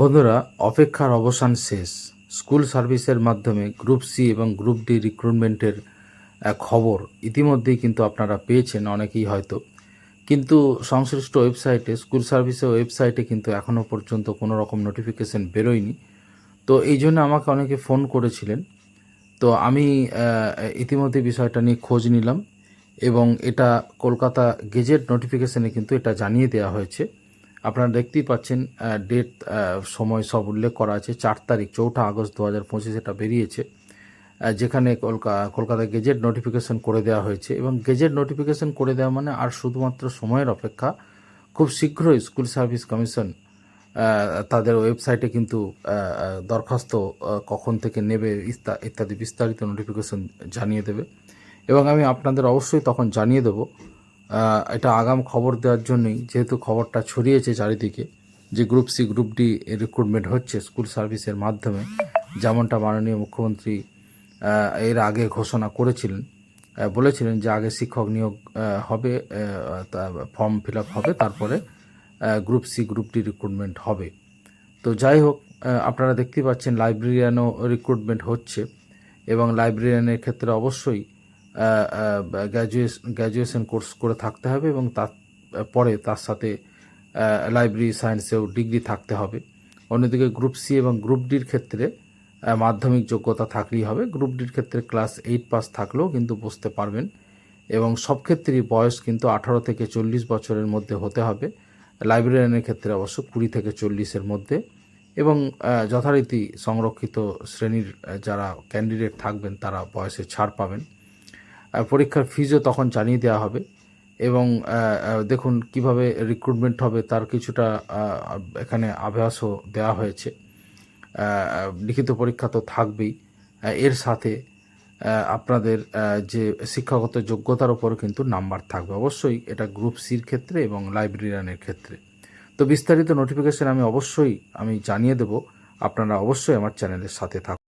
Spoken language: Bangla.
বন্ধুরা, অপেক্ষার অবসান শেষ। স্কুল সার্ভিসের মাধ্যমে গ্রুপ সি এবং গ্রুপ ডি রিক্রুটমেন্টের খবর ইতিমধ্যেই কিন্তু আপনারা পেয়েছেন, অনেকেই হয়তো। কিন্তু সংশ্লিষ্ট ওয়েবসাইটে, স্কুল সার্ভিসের ওয়েবসাইটে কিন্তু এখনও পর্যন্ত কোনো রকম নোটিফিকেশান বেরোয়নি। তো এই জন্য আমাকে অনেকে ফোন করেছিলেন। তো আমি ইতিমধ্যে বিষয়টা নিয়ে খোঁজ নিলাম এবং এটা কলকাতা গেজেট নোটিফিকেশানে কিন্তু এটা জানিয়ে দেওয়া হয়েছে। আপনারা দেখতেই পাচ্ছেন ডেট সময় সব উল্লেখ করা আছে। চার তারিখ, চৌঠা আগস্ট দু হাজার পঁচিশ এটা বেরিয়েছে। যেখানে কলকা কলকাতা গেজেট নোটিফিকেশন করে দেওয়া হয়েছে এবং গেজেট নোটিফিকেশন করে দেওয়া মানে আর শুধুমাত্র সময়ের অপেক্ষা। খুব শীঘ্রই স্কুল সার্ভিস কমিশন তাদের ওয়েবসাইটে কিন্তু দরখাস্ত কখন থেকে নেবে ইত্যাদি বিস্তারিত নোটিফিকেশন জানিয়ে দেবে। এবং আমি আপনাদের অবশ্যই তখন জানিয়ে দেব এটা আগাম খবর দেওয়ার জন্যই, যেহেতু খবরটা ছড়িয়েছে চারিদিকে, যে group C group D recruitment হচ্ছে স্কুল সার্ভিসের মাধ্যমে, যেমনটা মাননীয় মুখ্যমন্ত্রী এর আগে ঘোষণা করেছিলেন বলেছিলেন যে আগে শিক্ষক নিয়োগ হবে ফর্ম ফিল আপ হবে, তারপরে group C group D recruitment হবে। তো যাই হোক আপনারা দেখতেই পাচ্ছেন লাইব্রেরিয়ানও রিক্রুটমেন্ট হচ্ছে এবং লাইব্রেরিয়ানের ক্ষেত্রে অবশ্যই গ্র্যাজুয়েশন গ্র্যাজুয়েশন কোর্স করে থাকতে হবে এবং তার, পরে তার সাথে লাইব্রেরি সায়েন্সেও ডিগ্রি থাকতে হবে। অন্যদিকে গ্রুপ সি এবং গ্রুপ ডির ক্ষেত্রে মাধ্যমিক যোগ্যতা থাকলেই হবে। গ্রুপ ডির ক্ষেত্রে ক্লাস এইট পাস থাকলেও কিন্তু বসতে পারবেন এবং সব ক্ষেত্রেই বয়স কিন্তু আঠারো থেকে চল্লিশ বছরের মধ্যে হতে হবে। লাইব্রেরিয়ানের ক্ষেত্রে অবশ্য কুড়ি থেকে চল্লিশের মধ্যে এবং যথারীতি সংরক্ষিত শ্রেণির যারা ক্যান্ডিডেট থাকবেন তারা বয়সে ছাড় পাবেন। পরীক্ষার ফিজও তখন জানিয়ে দেওয়া হবে এবং দেখুন কীভাবে রিক্রুটমেন্ট হবে তার কিছুটা এখানে আভাসও দেওয়া হয়েছে। লিখিত পরীক্ষা তো থাকবেই। এর সাথে আপনাদের যে শিক্ষাগত যোগ্যতার উপর কিন্তু নাম্বার থাকবে। অবশ্যই এটা গ্রুপ সির ক্ষেত্রে এবং লাইব্রেরিয়ানের ক্ষেত্রে। তো বিস্তারিত নোটিফিকেশন আমি অবশ্যই, আমি জানিয়ে দেব। আপনারা অবশ্যই আমার চ্যানেলের সাথে থাকুন।